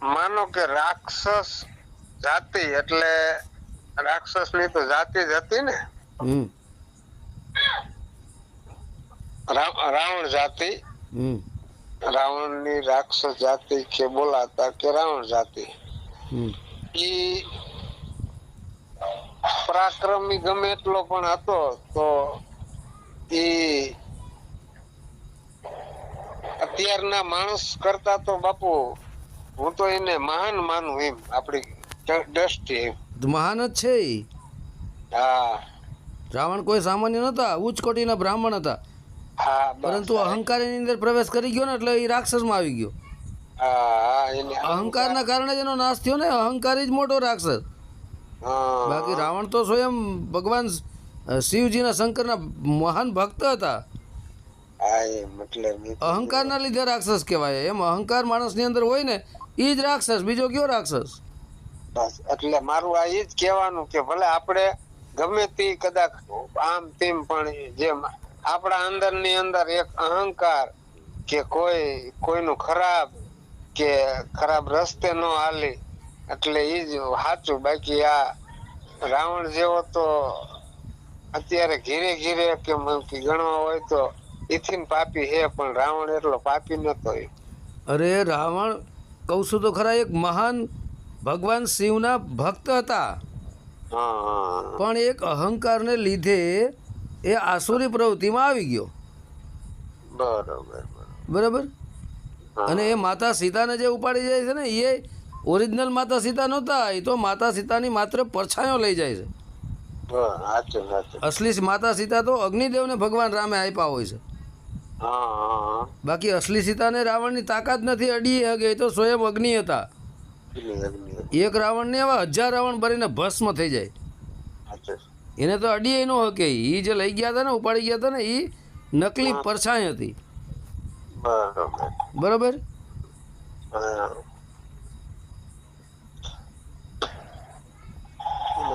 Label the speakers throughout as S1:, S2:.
S1: માનો કે રાક્ષસ જાતિ એટલે રાક્ષસની તો જાતિ જ હતી ને? રાવણ જાતિ. રાવણની રાક્ષસ જાતિ કે બોલાતા કે રાવણ જાતિ. ઈ પરાક્રમી ગમે એટલો પણ હતો તો ઈ અત્યારના માણસ કરતા તો બાપુ હું તો એને મહાન માનું એમ આપણી દ્રષ્ટિ એમ.
S2: મહાન જ છે
S1: હા.
S2: રાવણ કોઈ સામાન્ય નહોતા ઉચ્ચ કોટીના બ્રાહ્મણ હતા. પરંતુ અહંકારની અંદર પ્રવેશ કરી ગયો ને એટલે એ રાક્ષસમાં આવી ગયો. અહંકારના કારણે જ એનો નાશ થયો ને અહંકાર જ મોટો રાક્ષસ.
S1: હા.
S2: બાકી રાવણ તો સ્વયં ભગવાન શિવજીના શંકરના મહાન ભક્ત હતા. અહંકારના લીધે રાક્ષસ કહેવાય. એમ અહંકાર માણસની અંદર હોય ને એ જ રાક્ષસ બીજો કયો રાક્ષસ
S1: બસ એટલે મારું આ એ જ કહેવાનું કે ભલે આપણે ગમે તે કદાચ આમ તેમ પણ જેમ આપણા અંદરની અંદર એક અહંકાર કે કોઈ કોઈનું ખરાબ કે ખરાબ રસ્તે ન હાલી એટલે એ જ સાચું બાકી આ રાવણ જેવો તો અત્યારે ઘીરે ઘીરે કે ગણવા હોય તો ઇથિન પાપી હે પણ રાવણ એટલો પાપી નતો એ.
S2: અરે રાવણ કહું છું તો ખરા એક મહાન ભગવાન શિવના ભક્ત હતા. પણ એક અહંકારને લીધે એ આસુરી પ્રવૃત્તિમાં આવી ગયો.
S1: બરોબર બરોબર.
S2: અને એ માતા સીતાને જે ઉપાડી જાય છે ને એ ઓરિજિનલ માતા સીતા નહોતા એ તો માતા સીતાની માત્ર પરછાયો લઈ જાય છે. અસલી માતા સીતા તો અગ્નિદેવને ભગવાન રામે આપ્યા હોય છે. બાકી અસલી સીતાને રાવણની તાકાત નથી અડી હગે તો સ્વયં અગ્નિ હતા. એક રાવણને એવા હજાર રાવણ ભરીને ભસ્મ થઈ જાય. એને તો અડી ન હકે. એ જે લઈ ગયા હતા ને ઉપાડી ગયા હતા ને એ નકલી પરછાઈ હતી.
S1: બરોબર.
S2: બરાબર?
S1: હા.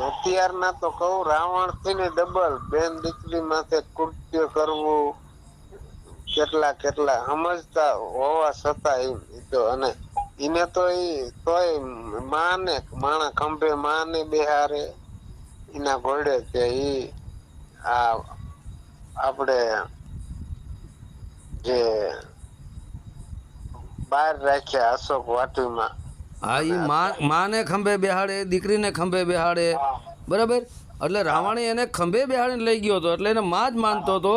S1: અત્યારના તો કહું રાવણથી ને ડબલ. બેન દીકરી માથે કૃત્ય કરવું કેટલા કેટલા સમજતા હોવા છતાં એમ તો અને એને તો એ તોય માને માણા ખંભે માને બેહારે. એના ઘોડે કે ઈ આ આપણે જે બહાર રાખ્યા અશોક વાટીમાં.
S2: હા એ માં માને ખંભે બેહાડે દીકરીને ખંભે બેહાડે. બરાબર? એટલે રાવણે એને ખંભે બેહાડીને લઈ ગયો હતો એટલે એને માં જ માનતો હતો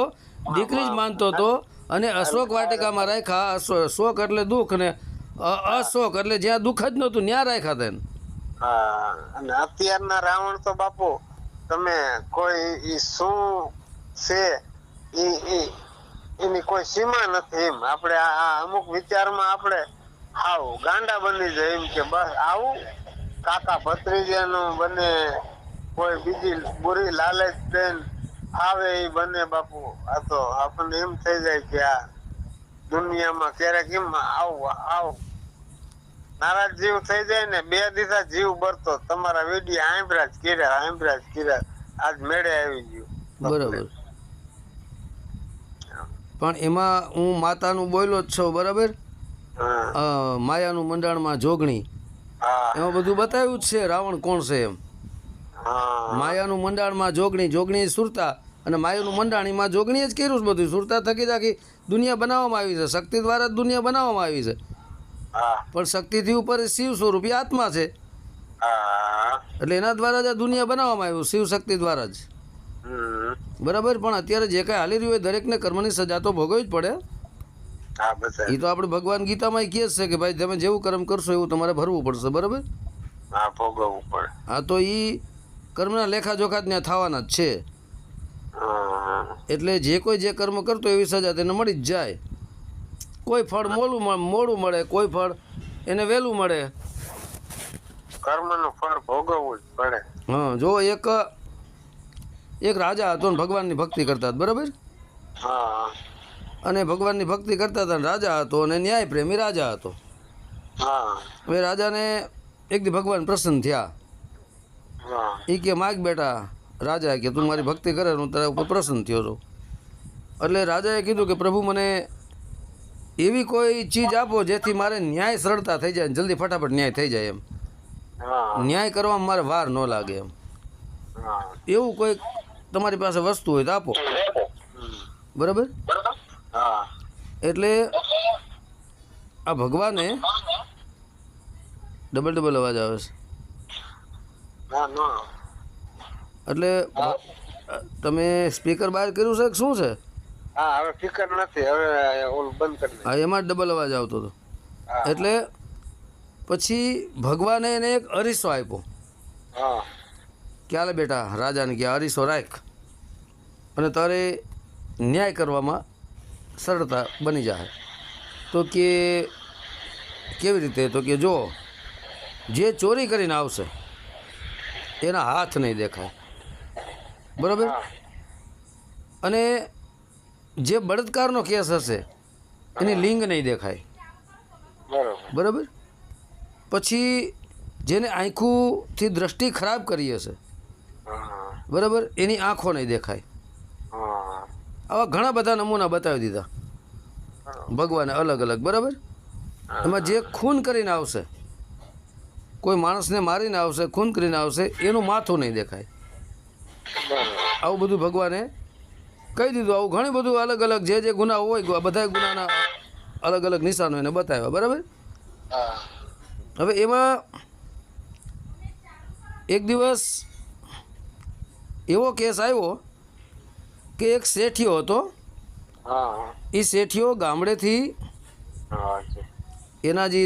S2: દીકરી જ માનતો હતો. અને અશોક વાટિકામાં રાખ્યા શોક એટલે દુઃખ ને અશોક એટલે જ્યાં દુઃખ જ નહોતું ત્યાં રાખ્યા તેને
S1: હા અને અત્યારના રાવણ તો બાપુ તમે કોઈ શું છે એની કોઈ સીમા નથી એમ. આપણે આ આ અમુક વિચારમાં આપણે હાવ ગાંડા બની જાય એમ કે બસ આવું. કાકા ભત્રીજાનું બને કોઈ બીજી બુરી લાલચ દેન આવે એ બને બાપુ. આ તો આપણને એમ થઈ જાય કે આ દુનિયામાં ક્યારેક એમ આવું આવું. નારાજ જીવ થઈ જાય ને બે દિવસ જીવ બરતો. તમારા વેડી આંબરા જ કર્યા આંબરા જ કર્યા. આજ મેળે આવી ગયું.
S2: બરાબર. પણ એમાં હું માતાનું બોલ્યો જ છું બરાબર?
S1: હા.
S2: માયાનું મંડાણમાં જોગણી.
S1: હા.
S2: એમાં બધું બતાવ્યું જ છે રાવણ કોણ છે એમ. માયાનું મંડાણમાં જોગણી જોગણી સુરતા અને માયાનું મંડાણીમાં જોગણીએ જ કર્યું છે બધું. સુરતા થકી થકી આખી દુનિયા બનાવવામાં આવી છે. શક્તિ દ્વારા જ દુનિયા બનાવવામાં આવી છે. પણ શક્તિથી ઉપર શિવ સ્વરૂપ આત્મા છે. એટલે એના દ્વારા જ આ દુનિયા બનાવવામાં આવ્યું શિવ શક્તિ દ્વારા જ. બરાબર? પણ અત્યારે જે કાંઈ હાલી રહ્યું હોય દરેકને કર્મની સજા તો ભોગવવી જ પડે. એ તો આપણે ભગવાન ગીતામાં કહે છે કે ભાઈ તમે જેવું કર્મ કરશો એવું તમારે ભરવું પડશે. બરાબર?
S1: હા ભોગવવું પડે.
S2: હા તો એ કર્મના લેખાજોખા જ ત્યાં થવાના જ છે. એટલે જે કોઈ જે કર્મ કરતો એવી સજા તેને મળી જ જાય. કોઈ ફળ મોલું મોડું મળે કોઈ ફળ એને વહેલું મળે.
S1: કર્મનું ફળ ભોગવવું જ પડે.
S2: હા જો એક એક રાજા હતો ને ભગવાનની ભક્તિ કરતા હતા બરાબર?
S1: હા.
S2: અને ભગવાનની ભક્તિ કરતા હતા રાજા હતો અને ન્યાય પ્રેમી રાજા હતો.
S1: હા.
S2: હવે રાજાને એક દી ભગવાન પ્રસન્ન થયા. એ કે માગ બેટા રાજા કે તું મારી ભક્તિ કરે હું તારા ઉપર પ્રસન્ન થયો છું. એટલે રાજાએ કીધું કે પ્રભુ મને એવી કોઈ ચીજ આપો જેથી મારે ન્યાય સરળતા થઈ જાય જલ્દી ફટાફટ ન્યાય થઈ જાય એમ. ન્યાય કરવામાં મારે વાર ન લાગે એમ. એવું કોઈ તમારી પાસે વસ્તુ હોય તો આપો. બરાબર? એટલે આ ભગવાને ડબલ ડબલ અવાજ આવે છે. એટલે તમે સ્પીકર બહાર કર્યું છે કે શું છે?
S1: હા હવે સ્પીકર નથી હવે ઓલું બંધ કરી
S2: હા એમાં જ ડબલ અવાજ આવતો હતો. એટલે પછી ભગવાને એને એક અરીસો આપ્યો.
S1: હા.
S2: કે હાલે બેટા? રાજાને કે અરીસો રાખ. અને તારે ન્યાય કરવામાં સરળતા બની જાય તો કે કેવી રીતે? તો કે જો જે ચોરી કરીને આવશે એના હાથ નહીં દેખાય. બરાબર? અને જે બળાત્કારનો કેસ હશે એની લિંગ નહીં દેખાય.
S1: બરાબર.
S2: પછી જેને આંખોથી દ્રષ્ટિ ખરાબ કરી હશે બરાબર? એની આંખો નહીં દેખાય. આવા ઘણા બધા નમૂના બતાવી દીધા. ભગવાને અલગ અલગ બરાબર? એમાં જે ખૂન કરીને આવશે કોઈ માણસને મારીને આવશે ખૂન કરીને આવશે એનું માથું નહીં દેખાય. આવું બધું ભગવાને કહી દીધું. આવું ઘણું બધું અલગ અલગ જે જે ગુના હોય બધા ગુનાના અલગ અલગ નિશાનો એને બતાવ્યા બરાબર? હવે એમાં એક દિવસ એવો કેસ આવ્યો કે એક શેઠિયો હતો. એ શેઠિયો ગામડેથી એના જે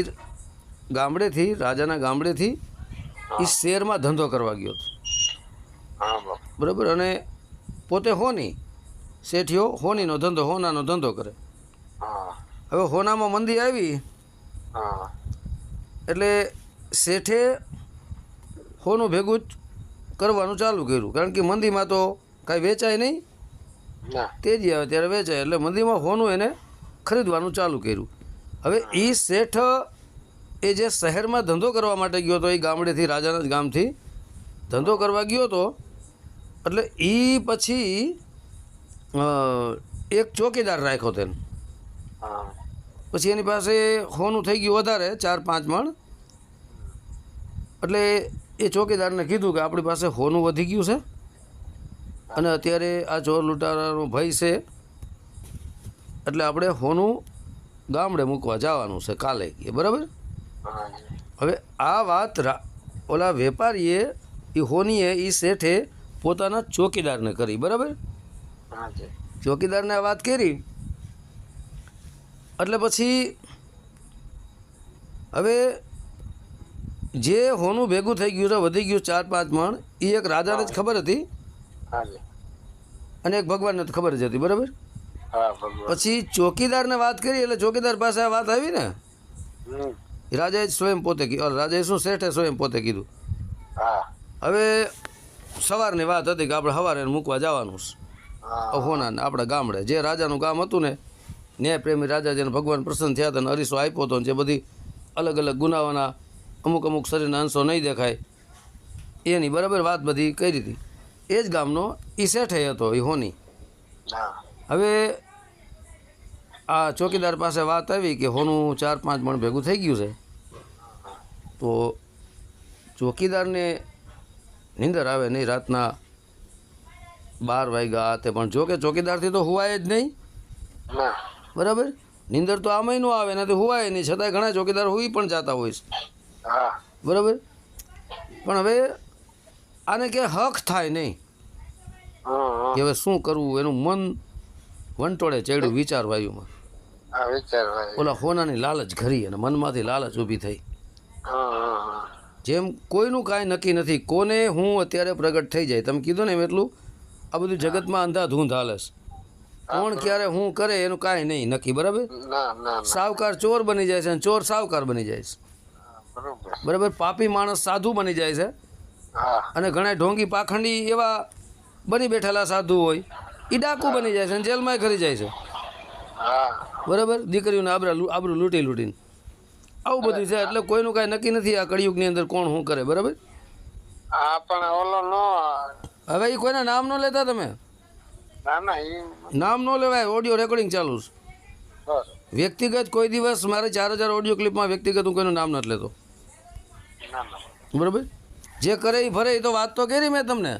S2: ગામડેથી રાજાના ગામડેથી એ શહેરમાં ધંધો કરવા ગયો હતો. બરાબર. અને પોતે હોની શેઠિયો હોનીનો ધંધો હોનાનો ધંધો કરે.
S1: હા.
S2: હવે હોનામાં મંદી આવી.
S1: હા.
S2: એટલે શેઠે હોનું ભેગું જ કરવાનું ચાલુ કર્યું. કારણ કે મંદીમાં તો કાંઈ વેચાય નહીં. તેજી આવે ત્યારે વેચાય. એટલે મંદીમાં હોનું એને ખરીદવાનું ચાલુ કર્યું. હવે એ શેઠ એ જે શહેરમાં ધંધો કરવા માટે ગયો હતો એ ગામડેથી રાજાના જ ગામથી ધંધો કરવા ગયો હતો એટલે એ પછી એક ચોકીદાર રાખ્યો તેને.
S1: હા.
S2: પછી એની પાસે હોનું થઈ ગયું વધારે ચાર પાંચ મણ. એટલે એ ચોકીદારને કીધું કે આપણી પાસે હોનું વધી ગયું છે અને અત્યારે આ ચોર લૂંટારાનો ભય છે. એટલે આપણે હોનું ગામડે મૂકવા જવાનું છે કાલે કે બરાબર. હવે આ વાત ઓલા વેપારીએ એ હોનીએ એ શેઠે પોતાના ચોકીદારને કરી બરાબર? ચોકીદારને આ વાત કરી. એટલે પછી હવે જે હોનું ભેગું થઈ ગયું છે વધી ગયું ચાર પાંચ મણ એ એક રાજાને જ ખબર હતી? અને એક ભગવાનને તો ખબર જ હતી બરાબર?
S1: હા
S2: પછી ચોકીદારને વાત કરી એટલે ચોકીદાર પાસે આ વાત આવી ને. રાજાએ જ સ્વયં પોતે કીધું. રાજાએ શું શેઠે સ્વયં પોતે કીધું? હવે સવારની વાત હતી કે આપણે સવારે મૂકવા જવાનું છે. હોના આપણા ગામડે. જે રાજાનું ગામ હતું ને ન્યાયપ્રેમી રાજા જેને ભગવાન પ્રસન્ન થયા હતા અને અરીસો આપ્યો હતો જે બધી અલગ અલગ ગુનાઓના અમુક અમુક શરીરના અંશો નહીં દેખાય એની બરાબર વાત બધી કરી હતી. એ જ ગામનો એ શેઠે હતો એ હોની. હવે આ ચોકીદાર પાસે વાત આવી કે હોનું ચાર પાંચ મણ ભેગું થઈ ગયું છે. તો ચોકીદારને નીંદર આવે નહીં રાતના બાર વાગ્યા તે પણ. જો કે ચોકીદારથી તો હુવાય જ નહીં. બરાબર? નીંદર તો આમાંય ન આવે એનાથી હુવાય નહીં. છતાંય ઘણા ચોકીદાર હોઈ પણ જતા હોય છે. બરાબર? પણ હવે આને કે હક થાય નહીં. કે હવે શું કરવું? એનું મન વંટોળે ચડ્યું વિચાર વાયુમાં ઓલા હોનાની લાલચ ઘરી અને મનમાંથી લાલચ ઊભી થઈ. જેમ કોઈનું કાંઈ નક્કી નથી કોને હું અત્યારે પ્રગટ થઈ જાય તમે કીધું ને એમ એટલું? આ બધું જગતમાં અંધાધૂંધ હાલસ કોણ ક્યારે હું કરે એનું કાંઈ નહીં નક્કી બરાબર? સાવકાર ચોર બની જાય છે અને ચોર સાવકાર બની જાય છે.
S1: બરોબર.
S2: બરાબર? પાપી માણસ સાધુ બની જાય છે. અને ઘણા ઢોંગી પાખંડી એવા બની બેઠેલા સાધુ હોય એ ડાકુ બની જાય છે અને જેલમાંય ખરી જાય છે. બરાબર? દીકરીઓને આબરા આબરું આબરૂ લૂંટી લૂંટીને આવું બધું છે એટલે કોઈનું કાંઈ નક્કી નથી આ કળિયુગની અંદર કોણ શું કરે બરાબર?
S1: આ પણ ઓલો નો
S2: હવે એ કોઈના નામ ન લેતા તમે? નામ ન લેવાય ઓડિયો રેકોર્ડિંગ ચાલુ છે. વ્યક્તિગત કોઈ દિવસ મારે ચાર હજાર ઓડિયો ક્લિપમાં વ્યક્તિગત હું કોઈનું નામ નથી લેતો. બરાબર? જે કરે એ ફરે એ તો વાત તો કરી મેં તમને.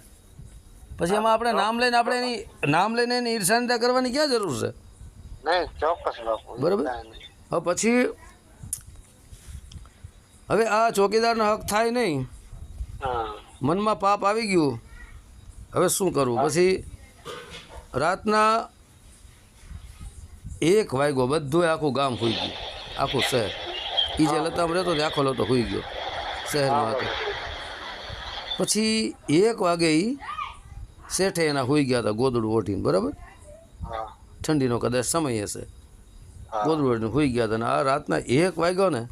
S2: પછી એમાં આપણે નામ લઈને આપણે એની નામ લઈને એની ઈર્ષાનિતા કરવાની ક્યાં જરૂર છે? બરોબર. હવે પછી હવે આ ચોકીદારનો હક થાય નહીં. મનમાં પાપ આવી ગયું. હવે શું કરવું? પછી રાતના એક વાગ્યો બધું આખું ગામ હોઈ ગયું. આખું શહેર. એ જે લતામાં રહેતો તે આખો લતો હોઈ ગયો. શહેરમાં હતો. પછી એક વાગે એ શેઠે એના હોઈ ગયા હતા ગોદડું ઓઢીને બરાબર? ઠંડીનો કદાચ સમય હશે. ગોદડું ઓઢીને હોઈ ગયા હતા અને આ રાતના એક વાગ્યો ને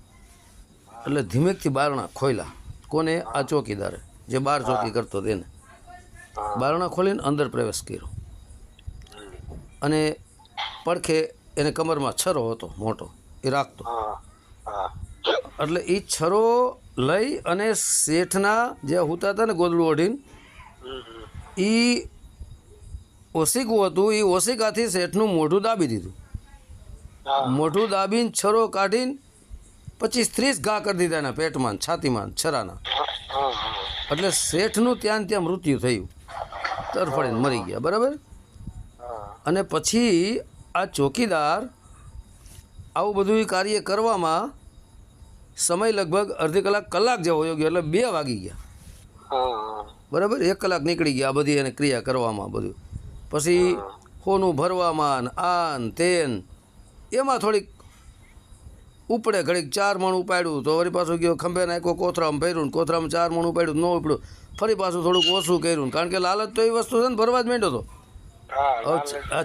S2: એટલે ધીમેકથી બારણા ખોલ્યા કોને? આ ચોકીદારે. જે બાર ચોકી કરતો તેને. બારણા ખોલીને અંદર પ્રવેશ કર્યો. અને પડખે એને કમરમાં છરો હતો મોટો. એ રાખતો. એટલે એ છરો લઈ અને શેઠના જે હુતા હતા ને ગોદડું ઓઢીને. એ ઓશિકું હતું એ ઓશિકાથી શેઠનું મોઢું દાબી દીધું. મોઢું દાબીને છરો કાઢીને પચીસ ત્રીસ ઘા કરી દીધા એના પેટમાં છાતીમાં છરાના. એટલે શેઠનું ત્યાં ત્યાં મૃત્યુ થયું. તરફડીને મરી ગયા બરાબર? અને પછી આ ચોકીદાર આવું બધું કાર્ય કરવામાં સમય લગભગ અડધી કલાક કલાક જેવો યોગ્ય ગયો એટલે બે વાગી ગયા. બરાબર? એક કલાક નીકળી ગયા આ બધી એને ક્રિયા કરવામાં બધું. પછી હોનું ભરવામાં આન તેન એમાં થોડીક ઉપડે ઘડીક ચાર મણ ઉપાડ્યું. તો વળી પાછું ગયો ખંભે નાખ્યો કોથરામાં ભર્યું કોથરામાં ચાર મણ ઉપાડ્યું ન ઉપડ્યું. ફરી પાછું થોડુંક ઓછું કર્યું કારણ કે લાલચ તો એ વસ્તુ છે ને ભરવા જ માંડ્યો હતો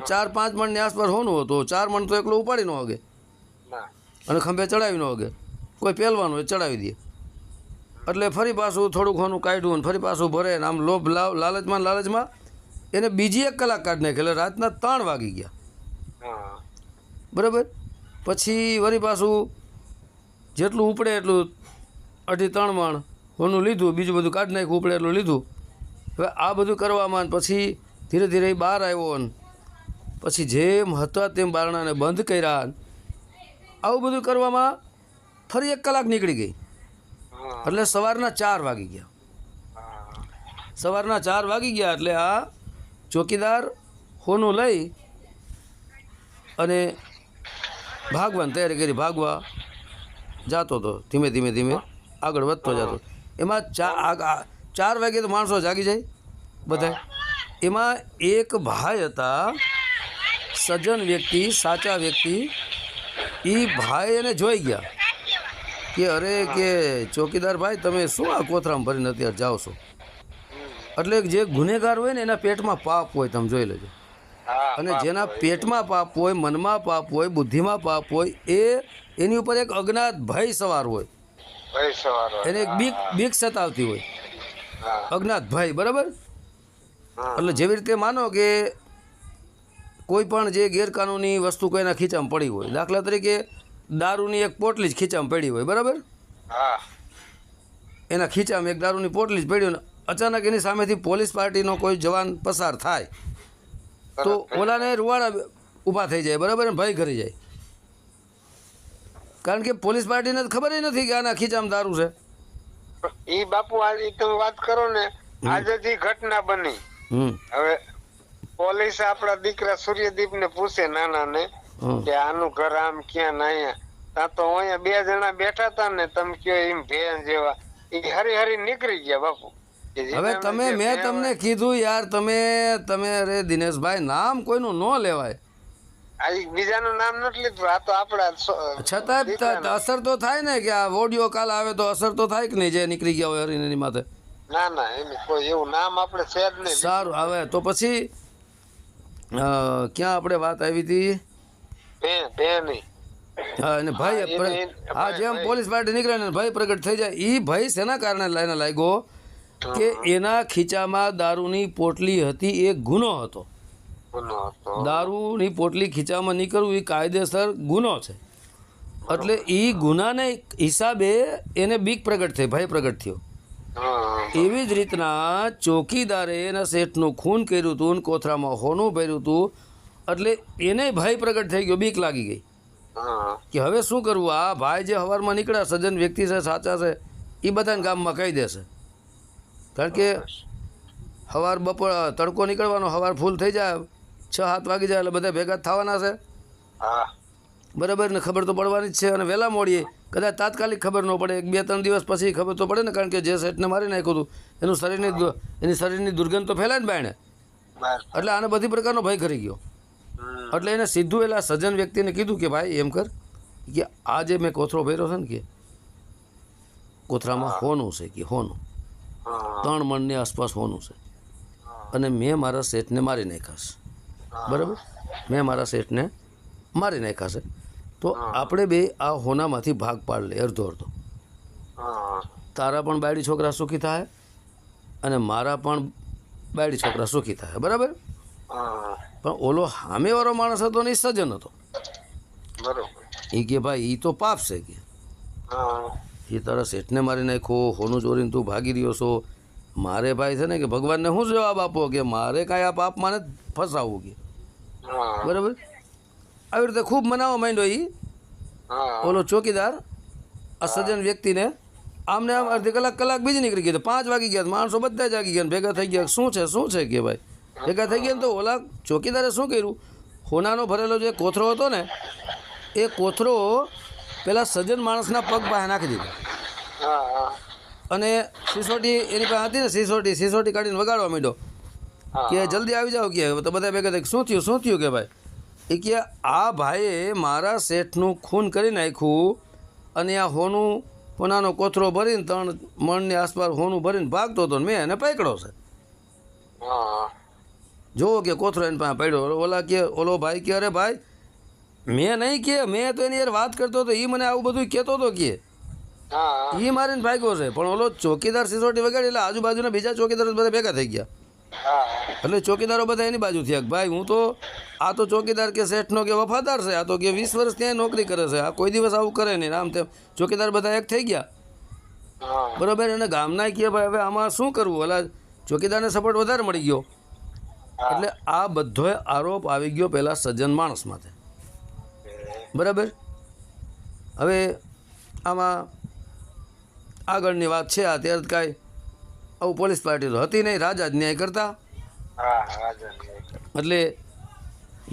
S2: ચાર પાંચ મણની આસપાસ હોનું હતું ચાર મણ તો એકલો ઉપાડી ન વાગે અને ખંભે ચડાવી ન વગે કોઈ પહેલવાનું હોય ચડાવી દે. એટલે ફરી પાછું થોડુંક હોનું કાઢ્યું ને ફરી પાછું ભરે ને આમ લોભ લાવ લાલચમાં લાલચમાં એને બીજી એક કલાક કાઢી નાખી એટલે રાતના ત્રણ વાગી ગયા. બરાબર? પછી વળી પાછું જેટલું ઉપડે એટલું અઢી ત્રણ મણ હોનું લીધું બીજું બધું કાઢી નાખ્યું ઉપડે એટલું લીધું. હવે આ બધું કરવામાં પછી ધીરે ધીરે બહાર આવ્યો ને પછી જેમ હતા તેમ બારણાને બંધ કર્યા આવું બધું કરવામાં ફરી એક કલાક નીકળી ગઈ. એટલે સવારના ચાર વાગી ગયા. સવારના ચાર વાગી ગયા એટલે આ ચોકીદાર હોનું લઈ અને ભાગવાની તૈયારી કરી ભાગવા જાતો હતો ધીમે ધીમે ધીમે આગળ વધતો જતો. એમાં ચા ચાર વાગે તો માણસો જાગી જાય બધા એમાં એક ભાઈ હતા, સજ્જન વ્યક્તિ, સાચા વ્યક્તિ. એ ભાઈ એને જોઈ ગયા કે, અરે કે ચોકીદાર ભાઈ, તમે શું આ કોથરામાં ભરીને અત્યારે જાઓ છો? એટલે જે ગુનેગાર હોય ને એના પેટમાં પાપ હોય, તમે જોઈ લેજો. અને જેના પેટમાં પાપ હોય મનમાં પાપ હોય બુદ્ધિમાં પાપ હોય એ એની ઉપર એક અજ્ઞાત ભય સવાર હોય. એને એક બીક બીક સતાવતી હોય. અજ્ઞાત ભય બરાબર? એટલે જેવી રીતે માનો કે કોઈ પણ જે ગેરકાનૂની વસ્તુ કોઈના ખીચામાં પડી હોય દાખલા તરીકે દારૂની એક પોટલી જ ખીચામાં પડી હોય બરાબર? એના ખીચામાં એક દારૂની પોટલી જ પડી હોય અચાનક એની સામેથી પોલીસ પાર્ટીનો કોઈ જવાન પસાર થાય. તો ઓલાને રૂવાડા ઊભા થઈ જાય બરાબર? ને ભય કરી જાય. કારણ કે પોલીસ પાર્ટીને ખબર નથી કે આના ખીચામ દારૂ છે.
S1: એ બાપુ આજે તમે વાત કરો ને આજે જે ઘટના બની. હવે પોલીસ આપણા દીકરા સૂર્યદીપ ને પૂછે નાના ને કે આનું ઘર આમ ક્યાં ને અહીંયા? ત્યાં તો અહીંયા બે જણા બેઠા હતા ને તમે કયો એમ ભેન જેવા. એ હરી હરી નીકળી ગયા બાપુ.
S2: હવે તમે મેં તમને કીધું યાર તમે તમે અરે દિનેશભાઈ નામ કોઈનું ન લેવાય.
S1: બીજાનું નામ નથી લીધું આ તો આપડા
S2: છતાં અસર તો થાય ને કે આ ઓડિયો કાલ આવે તો અસર તો થાય કે નહીં જે નીકળી ગયા હોય હરીને એની માથે?
S1: ના ના એની કોઈ એવું નામ આપણે છે જ નહીં
S2: સારું હવે તો પછી ક્યાં આપણે વાત આવી હતી? હા અને ભાઈ
S1: હા
S2: જેમ પોલીસ પાર્ટી નીકળે ને ભાઈ પ્રગટ થઈ જાય એ ભાઈ શેના કારણે લઈને લાગ્યો? કે એના ખીચામાં દારૂની પોટલી હતી એ
S1: ગુનો હતો.
S2: દારૂની પોટલી ખીચામાં નીકળવું એ કાયદેસર ગુનો છે. એટલે એ ગુનાને હિસાબે એને બીક પ્રગટ થઈ ભય પ્રગટ થયો. એવી જ રીતના ચોકીદારે એના શેઠનું ખૂન કર્યું હતું ને કોથરામાં હોનું ભર્યું હતું એટલે એને ભય પ્રગટ થઈ ગયો બીક લાગી ગઈ. કે હવે શું કરવું? આ ભાઈ જે હવારમાં નીકળ્યા સજ્જન વ્યક્તિ છે સાચા છે એ બધાને ગામમાં કહી દેશે. કારણ કે સવાર બપોર તડકો નીકળવાનો હવાર ફૂલ થઈ જાય છ સાત વાગી જાય એટલે બધા ભેગા થવાના છે. બરાબર ને ખબર તો પડવાની જ છે અને વહેલા મોડીએ કદાચ તાત્કાલિક ખબર ન પડે એક બે ત્રણ દિવસ પછી ખબર તો પડે ને કારણ કે જે સેટને મારી નાખ્યું હતું એનું શરીરની એની શરીરની દુર્ગંધ તો ફેલાય ને બાયણે. એટલે આને બધી પ્રકારનો ભય કરી ગયો. એટલે એને સીધું એલા સજ્જન વ્યક્તિને કીધું કે ભાઈ એમ કર કે આ જે મેં કોથરો ભર્યો છે ને કે કોથરામાં હોનું છે કે હોનું. ત્રણ મણની આસપાસ હોનું છે. અને મેં મારા શેઠને મારી નાખ્યા છે. બરાબર? મેં મારા શેઠને મારી નાખ્યા છે. તો આપણે બે આ હોનામાંથી ભાગ પાડ લે અડધો અડધો. તારા પણ બાયડી છોકરા સુખી થાય અને મારા પણ બાયડી છોકરા સુખી થાય. બરાબર? પણ ઓલો સામેવાળો માણસ હતો ને એ સજ્જન હતો.
S1: બરોબર.
S2: એ કે ભાઈ એ તો પાપ છે કે. એ તારા શેઠને મારી નાખ્યો હોનું ચોરીને તું ભાગી રહ્યો છો. મારે ભાઈ છે ને કે ભગવાનને શું જવાબ આપો કે મારે કાંઈ આ પાપ ને ફસાવવું કે? બરાબર? આવી રીતે ખૂબ મનાવવા માંડ્યો એ ઓલો ચોકીદાર આ સજ્જન વ્યક્તિને આમને આમ અડધી કલાક કલાક બીજી નીકળી ગઈ તો પાંચ વાગી ગયા માણસો બધા જાગી ગયા ભેગા થઈ ગયા. શું છે શું છે કે ભાઈ? ભેગા થઈ ગયા ને તો ઓલા ચોકીદારે શું કર્યું? હોનાનો ભરેલો જે કોથરો હતો ને એ કોથરો પેલા સજ્જન માણસના પગ પાસે નાખી દીધો. અને સિસોટી એની પાસે હતી ને સિસોટી સિસોટી કાઢીને વગાડવા માંડ્યો. કે જલ્દી આવી જાઓ કે તો બધા ભેગા શું થયું શું થયું કે ભાઈ? એ કે આ ભાઈએ મારા શેઠનું ખૂન કરી નાખ્યું અને આ હોનું પોનાનો કોથરો ભરીને ત્રણ મણની આસપાસ હોનું ભરીને ભાગતો હતો ને મેં એને પકડ્યો છે.
S1: હા
S2: જોવો કે કોથરો એની પાસે પડ્યો. ઓલા કે ઓલો ભાઈ કે અરે ભાઈ મેં નહીં કે મેં તો એની યાર વાત કરતો હતો એ મને આવું બધું કહેતો હતો કે. એ મારે ભાગ્યો છે પણ ઓલો ચોકીદાર સિસોટી વગાડી એટલે આજુબાજુના બીજા ચોકીદારો બધા ભેગા થઈ ગયા. એટલે ચોકીદારો બધા એની બાજુ થયા ભાઈ હું તો આ તો ચોકીદાર કે શેઠનો કે વફાદાર છે આ તો કે વીસ વર્ષ ત્યાં નોકરી કરે છે આ કોઈ દિવસ આવું કરે નહીં. આમ તેમ ચોકીદાર બધા એક થઈ ગયા. બરાબર અને ગામના કહે ભાઈ હવે આમાં શું કરવું? એટલે ચોકીદારને સપોર્ટ વધારે મળી ગયો. એટલે આ બધોય આરોપ આવી ગયો પહેલાં સજ્જન માણસ માથે. બરાબર? હવે આમાં આગળની વાત છે આ ત્યારે કાંઈ. આવું પોલીસ પાર્ટી તો હતી નહીં રાજા જ ન્યાય કરતા. એટલે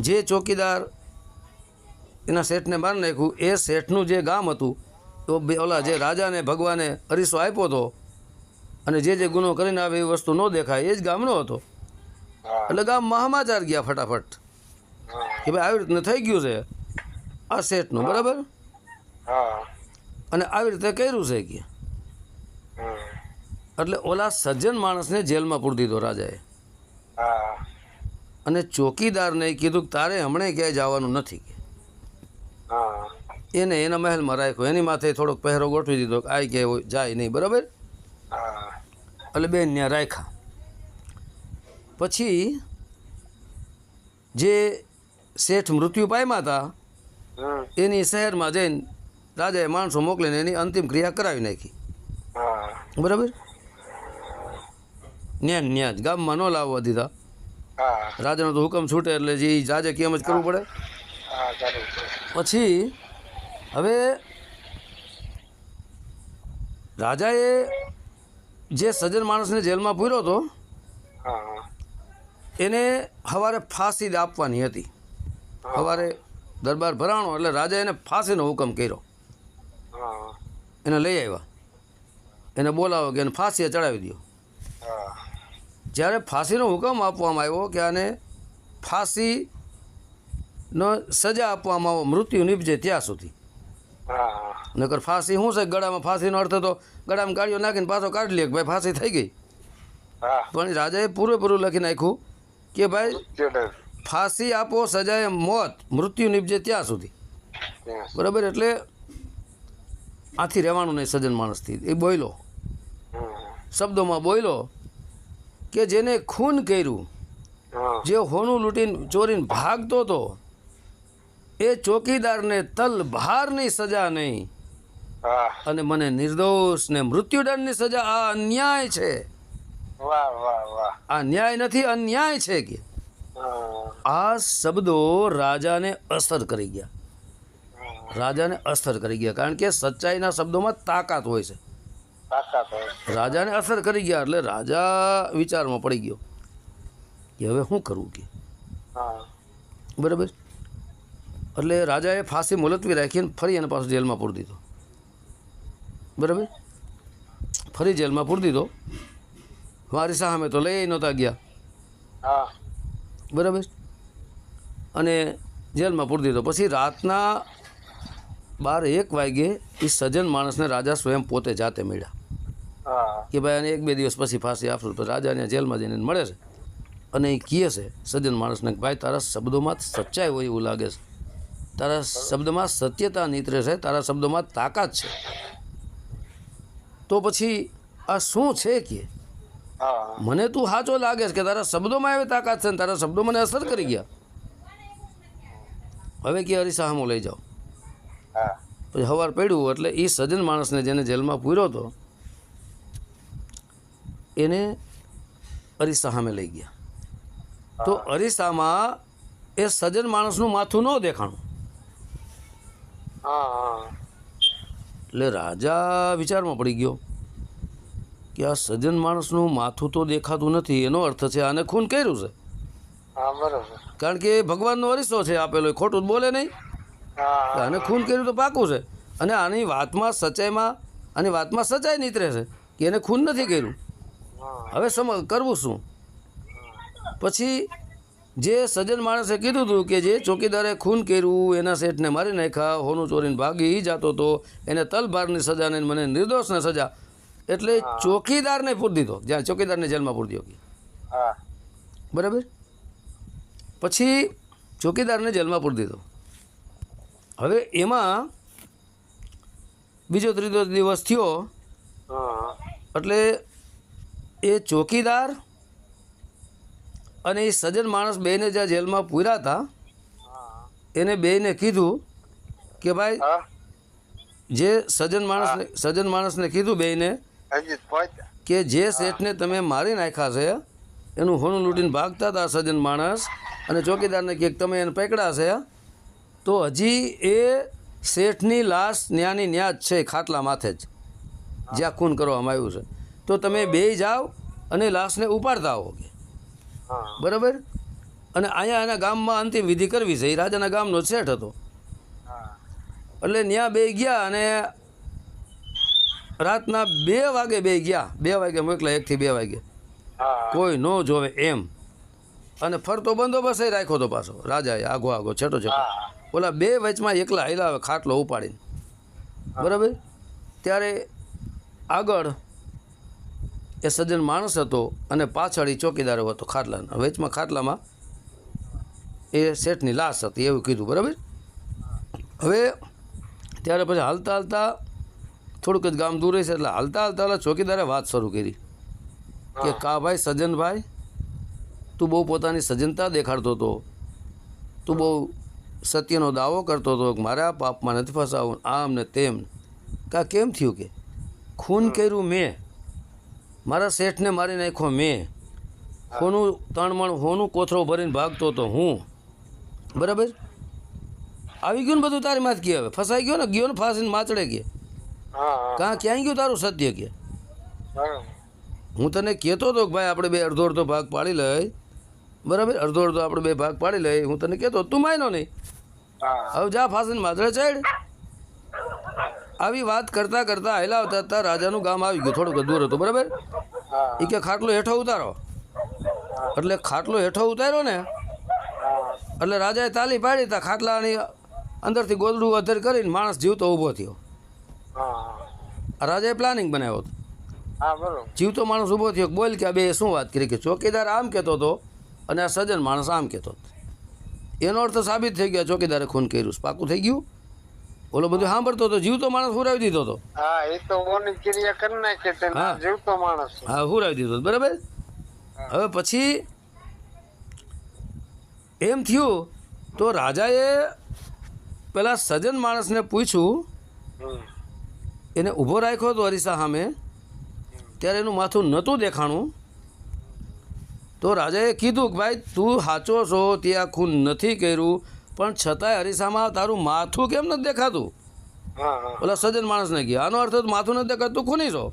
S2: જે ચોકીદાર એના શેઠને બહાર નાખ્યું એ શેઠનું જે ગામ હતું તો બે ઓલા જે રાજાને ભગવાને અરીસો આપ્યો હતો અને જે જે ગુનો કરીને આવે એવી વસ્તુ ન દેખાય એ જ ગામનો હતો. એટલે ગામ મહામાચાર ગયા ફટાફટ. કે ભાઈ આવી રીતના થઈ ગયું છે. આ શેઠનું બરાબર?
S1: હા.
S2: અને આવી રીતે કર્યું છે કે? એટલે ઓલા સજ્જન માણસને જેલમાં પૂરી દીધો રાજાએ.
S1: હા.
S2: અને ચોકીદારને કીધું કે તારે હમણાં ક્યાંય જવાનું નથી એને એના મહેલમાં રાખ્યો. એની માથે થોડોક પહેરો ગોઠવી દીધો કે આ કે જાય નહીં બરાબર?
S1: હા.
S2: એટલે બેન ત્યાં રાખ્યા. પછી જે શેઠ મૃત્યુ પામ્યા હતા. એની શહેરમાં જઈને રાજાએ માણસો મોકલીને એની અંતિમ ક્રિયા કરાવી નાખી. બરાબર? ન્યા ન્યા જ. ગામમાં ન લાવવા દીધા. રાજાનો તો હુકમ છૂટે એટલે જે રાજા કેમ જ કરવું પડે. પછી હવે રાજાએ જે સજ્જન માણસને જેલમાં પૂર્યો હતો એને સવારે ફાંસી આપવાની હતી. સવારે દરબાર ભરાણો એટલે રાજા એને ફાંસીનો હુકમ કર્યો.
S1: હા.
S2: એને લઈ આવ્યા. એને બોલાવો કે એને ફાંસીએ ચડાવી દો જ્યારે ફાંસીનો હુકમ આપવામાં આવ્યો કે આને ફાંસીનો સજા આપવામાં આવો મૃત્યુ નીપજે ત્યાં સુધી.
S1: હા.
S2: નકર ફાંસી શું છે? ગળામાં ફાંસીનો અર્થ તો ગળામાં ગાડીઓ નાખીને પાછો કાઢી લે કે ભાઈ ફાંસી થઈ ગઈ. પણ રાજાએ પૂરેપૂરું લખી નાખ્યું કે ભાઈ ફાંસી આપો સજાએ મોત. મૃત્યુ નીપજે ત્યાં સુધી. બરાબર? એટલે આથી રહેવાનું નહીં સજ્જન માણસથી. એ બોયલો. શબ્દોમાં બોયલો કે જેને ખૂન કર્યું જે હોનું લૂંટીને ચોરીને ભાગતો હતો એ ચોકીદારને તલભારની સજા નહીં. અને મને નિર્દોષ ને મૃત્યુદંડની સજા. આ અન્યાય છે. આ ન્યાય નથી અન્યાય છે કે? આ શબ્દો રાજાને અસર કરી ગયા. રાજાને અસર કરી ગયા કારણ કે સચ્ચાઈના શબ્દોમાં તાકાત હોય છે. રાજાને અસર કરી ગયા એટલે રાજા વિચારમાં પડી ગયો કે હવે શું કરવું કે?
S1: હા.
S2: બરાબર? એટલે રાજાએ ફાંસી મુલતવી રાખીને ફરી એને પાછો જેલમાં પૂરી દીધો. બરાબર? ફરી જેલમાં પૂરી દીધો. મારી સામે તો લઈ નહોતા ગયા. બરાબર? અને જેલમાં પૂરી દીધો. પછી રાતના બાર એક વાગ્યે એ સજ્જન માણસને રાજા સ્વયં પોતે જાતે મળ્યા. કે ભાઈ આને એક બે દિવસ પછી ફાંસી આપશું. તો રાજાને જેલમાં જઈને મળે છે. અને એ કહે છે સજ્જન માણસને કે ભાઈ તારા શબ્દોમાં સચ્ચાઈ હોય એવું લાગે છે. તારા શબ્દમાં સત્યતા નીતરે છે. તારા શબ્દોમાં તાકાત છે. તો પછી આ શું છે કે મને તું સાચો લાગે છે કે તારા શબ્દોમાં એવી તાકાત છે ને તારા શબ્દો મને અસર કરી ગયા. હવે કે હરીસાહમો લઈ જાઓ. પછી સવાર પડ્યું એટલે એ સજ્જન માણસને જેને જેલમાં પૂર્યો હતો એને અરીસા સામે લઈ ગયા. તો અરીસામાં એ સજ્જન માણસનું માથું ન દેખાણું. એટલે રાજા વિચારમાં પડી ગયો. કે આ સજ્જન માણસનું માથું તો દેખાતું નથી એનો અર્થ છે આને ખૂન કર્યું છે?
S1: હા બરોબર.
S2: કારણ કે ભગવાનનો અરીસો છે આપેલો ખોટું બોલે નહીં? આને ખૂન કર્યું તો પાકું છે. અને આની વાતમાં સચ્ચાઈમાં આની વાતમાં સચાઈ નીતરે છે કે એને ખૂન નથી કર્યું. હવે સમ કરવું શું? પછી જે સજ્જન માણસે કીધું હતું કે જે ચોકીદારે ખૂન કર્યું એના શેઠને મારી નાખ્યા હોનું ચોરીને ભાગી જતો હતો એને તલભારની સજા ને મને નિર્દોષને સજા. એટલે ચોકીદારને પૂરી દીધો. જ્યાં ચોકીદારને જેલમાં પૂરી દીધો. બરાબર? પછી ચોકીદારને જેલમાં પૂરી દીધો. હવે એમાં બીજો ત્રીજો દિવસ થયો. એટલે એ ચોકીદાર અને એ સજ્જન માણસ બેને જ્યાં જેલમાં પૂર્યા હતા એને બેને કીધું કે ભાઈ જે સજ્જન માણસ સજ્જન માણસને કીધું બેને કે જે શેઠને તમે મારી નાખ્યા છે એનું હોણું લૂંટીને ભાગતા હતા સજ્જન માણસ. અને ચોકીદારને કે તમે એને પકડ્યા છે તો હજી એ શેઠની લાશ ન્યાની ન્યા જ છે ખાટલા માથે જ. જ્યાં ખૂન કરવામાં આવ્યું છે. તો તમે બે જાઓ અને લાશને ઉપાડતા આવો.
S1: હા.
S2: બરાબર? અને અહીંયા એના ગામમાં અંતિમ વિધિ કરવી છે. એ રાજાના ગામનો શેઠ હતો. એટલે ત્યાં બે ગયા અને રાતના બે વાગે બે ગયા. બે વાગે મોકલા એકથી બે વાગે. કોઈ ન જોવે એમ. અને ફરતો બંદોબસ્ત રાખ્યો હતો પાછો. રાજાએ આગો આગો છેટો છેટો. ઓલા બે વચમાં એકલા હિલાવે ખાટલો ઉપાડીને. બરાબર? ત્યારે આગળ એ સજ્જન માણસ હતો અને પાછળ એ ચોકીદારો હતો ખાટલાના. વચમાં ખાટલામાં એ શેઠની લાશ હતી એવું કીધું. બરાબર? હવે ત્યારે પછી હાલતા હાલતા થોડુંક જ ગામ દૂર રહેશે એટલે હાલતા હાલતા હાલ ચોકીદારે વાત શરૂ કરી કે કા ભાઈ સજનભાઈ તું બહુ પોતાની સજ્જનતા દેખાડતો હતો તું બહુ સત્યનો દાવો કરતો હતો કે મારા પાપમાં નથી ફસાવું આમ ને તેમ કા કેમ થયું કે? ખૂન કર્યું મેં. મારા શેઠને મારી નાખ્યો મેં. હોનું તણમણ હોનું કોથરો ભરીને ભાગતો હતો હું. બરાબર? આવી ગયું ને બધું તારી માથ કે હવે ફસાઈ ગયો ને ગયો ને ફાંસીને માચડે
S1: હા
S2: કાં ક્યાંય ગયું તારું સત્ય કે? હું. તને કહેતો હતો કે ભાઈ આપણે બે અડધો અડધો ભાગ પાડી લઈ. બરાબર? અડધો અડધો આપણે બે ભાગ પાડી લઈ. હું તને કહેતો તું માયનો નહીં. હવે જા ફાંસીને માદરે ચડ આવી વાત કરતાં કરતાં આવતા હતા રાજાનું ગામ આવી ગયું થોડુંક દૂર હતું બરાબર? એ કે ખાટલો હેઠો ઉતારો. એટલે ખાટલો હેઠો ઉતાર્યો ને એટલે રાજાએ તાલી પાડી તા ખાટલાની અંદરથી ગોદડું અધર કરીને માણસ જીવતો ઊભો થયો.
S1: હા
S2: રાજાએ પ્લાનિંગ બનાવ્યો હતો.
S1: હા
S2: જીવતો માણસ ઊભો થયો બોલ કે આ બે શું વાત કરી કે ચોકીદાર આમ કહેતો હતો અને આ સજ્જન માણસ આમ કહેતો હતો. એનો અર્થ સાબિત થઈ ગયો ચોકીદારે ખૂન કર્યું પાકું થઈ ગયું. ઓલો બધું સાંભળતો હતો જીવતો માણસ હુરાવી દીધો હતો.
S1: હા એ તો ઓની ક્રિયા કરી નાખે તે
S2: હા.
S1: જીવતો માણસ.
S2: હા હુરાવી દીધો બરાબર? હવે પછી એમ થયું તો રાજાએ પેલા સજન માણસને પૂછ્યું. એને ઊભો રાખ્યો હતો અરીસા સામે. ત્યારે એનું માથું નહોતું દેખાણું. તો રાજાએ કીધું કે ભાઈ તું સાચો છો ત્યાં ખૂન નથી કર્યું પણ છતાંય અરીસામાં તારું માથું કેમ નથી દેખાતું? ઓલા સજ્જન માણસને કહે આનો અર્થ માથું નથી દેખાતું તું ખૂની છો.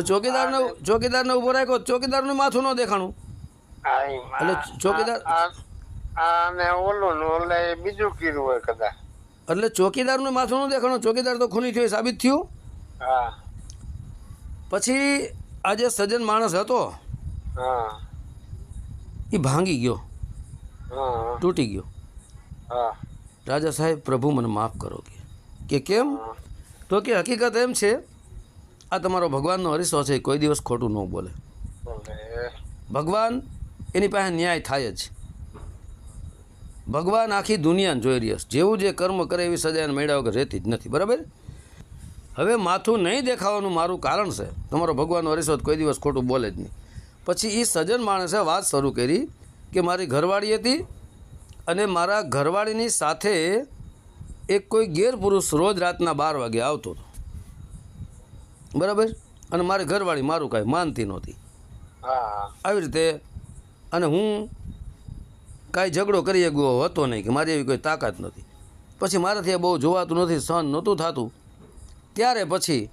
S2: ચોકીદારને ચોકીદારને ઊભો રાખ્યો ચોકીદારનું માથું ન દેખાણું. એટલે
S1: આ-
S2: ચોકીદાર-
S1: આ- આ ઓલું બીજું કીધું હોય કદાચ.
S2: એટલે ચોકીદારનું માથું ન દેખાણું. ચોકીદાર તો ખૂની થયો સાબિત થયું.
S1: હા.
S2: પછી આ જે સજ્જન માણસ હતો
S1: હા.
S2: એ ભાંગી ગયો.
S1: હા.
S2: તૂટી ગયો.
S1: હા.
S2: રાજા સાહેબ પ્રભુ મને માફ કરો કે. કે કેમ? તો કે હકીકત એમ છે આ તમારો ભગવાનનો હરીસો છે કોઈ દિવસ ખોટું ન બોલે.
S1: બોલે.
S2: ભગવાન એની પાસે ન્યાય થાય જ. ભગવાન આખી દુનિયાને જોઈ રહ્યો છે. જેવું જે કર્મ કરે એવી સજાને મેળવ્યા વગર રહેતી જ નથી. બરાબર? હવે માથું નહીં દેખાવાનું મારું કારણ છે. તમારો ભગવાનનો હરીસો કોઈ દિવસ ખોટું બોલે જ નહીં. પછી એ સજ્જન માણસે વાત શરૂ કરી કે મારી ઘરવાળી હતી અને મારા ઘરવાળીની સાથે એક કોઈ ગેરપુરુષ રોજ રાતના બાર વાગે આવતો હતો. બરાબર? અને મારી ઘરવાળી મારું કાંઈ માનતી નહોતી.
S1: હા.
S2: આવી રીતે અને હું કાંઈ ઝઘડો કરી શકવો હતો નહીં કે મારી એવી કોઈ તાકાત નથી. પછી મારાથી એ બહુ જોવાતું નથી સહન નહોતું થતું. ત્યારે પછી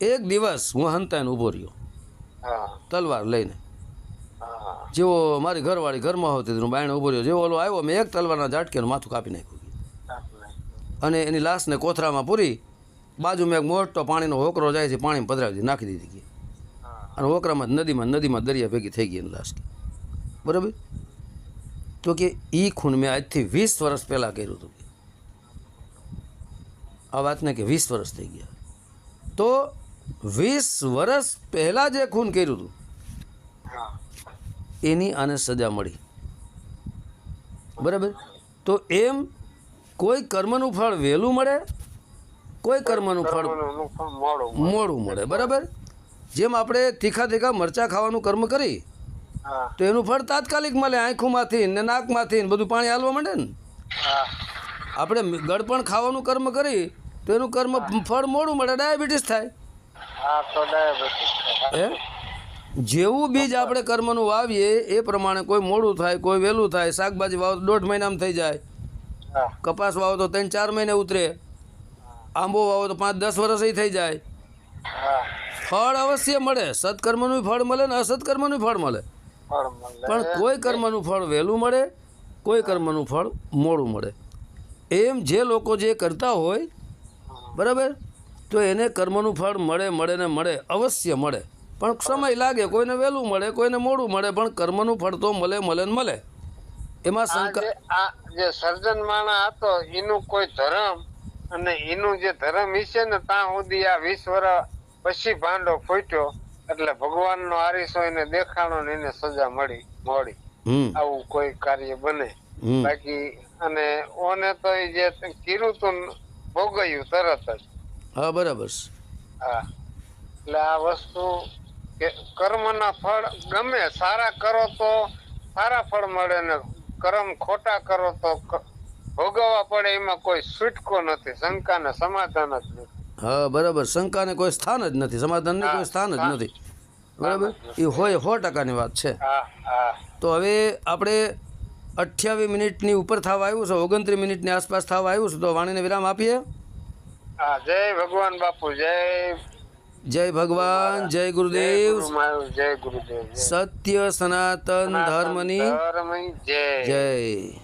S2: એક દિવસ હું હંતાઈને ઊભો રહ્યો.
S1: હા.
S2: તલવાર લઈને. જેવો મારી ઘરવાળી ઘરમાં હોતી હતી હું બાયણે ઊભો રહ્યો. જેવો ઓલો આવ્યો મેં એક તલવારના ઝાટકેનું માથું કાપી નાખ્યું. અને એની લાશને કોથરામાં પૂરી બાજુમાં એક મોટો પાણીનો હોકરો જાય છે પાણીમાં પધરાવી નાખી દીધી
S1: ગઈ.
S2: અને હોકરામાં જ નદીમાં નદીમાં દરિયા ભેગી થઈ ગઈ એની લાશ બરાબર? તો કે એ ખૂન મેં આજથી વીસ વર્ષ પહેલાં કર્યું હતું. આ વાતને કે વીસ વર્ષ થઈ ગયા. તો વીસ વર્ષ પહેલાં જે ખૂન કર્યું હતું એની આને સજા મળી. બરાબર? તો એમ કોઈ કર્મનું ફળ વહેલું મળે કોઈ કર્મનું ફળ
S1: મોડું
S2: મળે. બરાબર? જેમ આપણે તીખા તીખા મરચાં ખાવાનું કર્મ કરી તો એનું ફળ તાત્કાલિક મળે આંખોમાંથી ને નાકમાંથી ને બધું પાણી હાલવા માંડે ને? આપણે ગળપણ ખાવાનું કર્મ કરી તો એનું કર્મ ફળ મોડું મળે ડાયાબિટીસ થાય.
S1: હા
S2: જેવું બીજ આપણે કર્મનું વાવીએ એ પ્રમાણે કોઈ મોડું થાય કોઈ વહેલું થાય શાકભાજી વાવો તો દોઢ મહિનામાં થઈ જાય. કપાસ વાવો તો ત્રણ ચાર મહિને ઉતરે. આંબો વાવો તો પાંચ દસ વર્ષ થઈ જાય. ફળ અવશ્ય મળે સત્કર્મનું ફળ મળે ને અસત્કર્મનું ફળ મળે. પણ કોઈ કર્મનું ફળ વહેલું મળે કોઈ કર્મનું ફળ મોડું મળે. એમ જે લોકો જે કરતા હોય બરાબર? તો એને કર્મનું ફળ મળે મળે ને મળે અવશ્ય મળે. પણ સમય લાગે કોઈને વહેલું મળે કોઈને મોડું મળે પણ કર્મનું ફળ તો મળે મળે ને મળે. એમાં શંકા
S1: આ જે સર્જન માણા હતો એનું કોઈ ધર્મ અને એનું જે ધર્મ વિશે ને ત્યાં સુધી આ વીસ વર્ષ પછી ભાંડો ફૂટ્યો. એટલે ભગવાનનો આરીસો એને દેખાણો ને એને સજા મળી મળી. આવું કોઈ કાર્ય બને. બાકી અને ઓને તો એ જે કીધું તું ભોગવ્યું તરત જ.
S2: હા બરાબર
S1: હા. એટલે આ વસ્તુ કે કર્મના ફળ ગમે સારા કરો તો સારા ફળ મળે ને કર્મ ખોટા કરો તો ભોગવવા પડે એમાં કોઈ છૂટકો નથી શંકા ને સમાધાન જ નથી.
S2: હા બરાબર. શંકાને કોઈ સ્થાન જ નથી સમાધાનને કોઈ સ્થાન જ નથી. બરાબર? એ હોય સો ટકાની વાત છે. તો હવે આપણે અઠ્યાવીસ મિનિટની ઉપર થવા આવ્યું છે ઓગણત્રીસ મિનિટની આસપાસ થવા આવ્યું છે તો વાણીને વિરામ આપીએ.
S1: જય ભગવાન બાપુ જય
S2: જય ભગવાન જય ગુરુદેવ.
S1: જય ગુરુદેવ
S2: સત્ય સનાતન ધર્મની
S1: ધર્મની જય.
S2: જય.